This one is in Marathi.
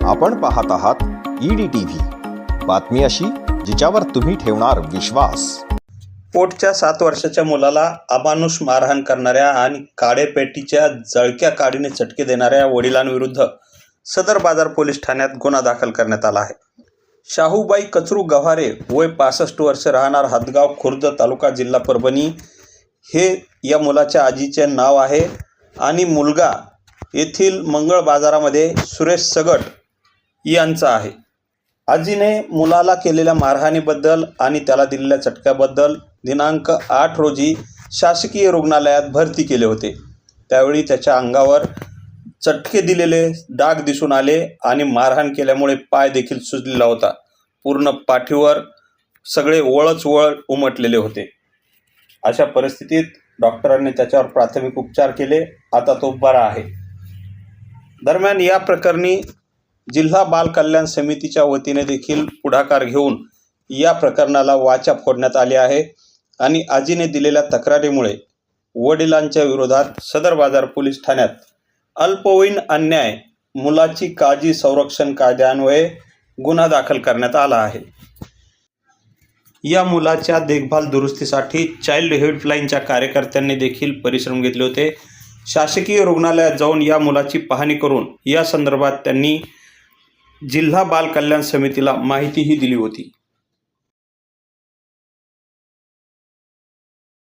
आपण पाहत आहात ईडी टीव्ही बातमी अशी जिच्यावर तुम्ही ठेवणार विश्वास. पोटच्या सात वर्षाच्या मुलाला अमानुष मारहाण करणाऱ्या आणि काडेपेटीच्या जळक्या काडीने चटके देणाऱ्या वडिलांविरुद्ध सदर बाजार पोलीस ठाण्यात गुन्हा दाखल करण्यात आला आहे. शाहूबाई कचरू गव्हारे वय पासष्ट वर्ष राहणार हदगाव खुर्द तालुका जिल्हा परभणी. हे या मुलाच्या आजीचे नाव आहे आणि मुलगा येथील मंगळ बाजारामध्ये सुरेश सगट यांचा आहे. आजीने मुलाला केलेल्या मारहाणीबद्दल आणि त्याला दिलेल्या चटक्याबद्दल दिनांक आठ रोजी शासकीय रुग्णालयात भरती केले होते. त्यावेळी त्याच्या अंगावर चटके दिलेले डाग दिसून आले आणि मारहाण केल्यामुळे पाय देखील सुजलेला होता. पूर्ण पाठीवर सगळे वळच वळ उमटलेले होते. अशा परिस्थितीत डॉक्टरांनी त्याच्यावर प्राथमिक उपचार केले. आता तो बरा आहे. दरम्यान या प्रकरणी जिल्हा बाल कल्याण समितीच्या वतीने देखील पुढाकार घेऊन या प्रकरणाला वाचा फोडण्यात आली आहे. आणि आजीने दिलेल्या तक्रारीमुळे वडिलांच्या विरोधात सदर बाजार पोलीस ठाण्यात अल्पवयीन अन्याय मुलाची काळजी संरक्षण कायद्यान्वये गुन्हा दाखल करण्यात आला आहे. या मुलाच्या देखभाल दुरुस्तीसाठी चाइल्ड हेल्पलाईनच्या कार्यकर्त्यांनी देखील परिश्रम घेतले होते. शासकीय रुग्णालयात जाऊन या मुलाची पाहणी करून या संदर्भात त्यांनी जिल्हा बाल कल्याण समितीला माहितीही दिली होती.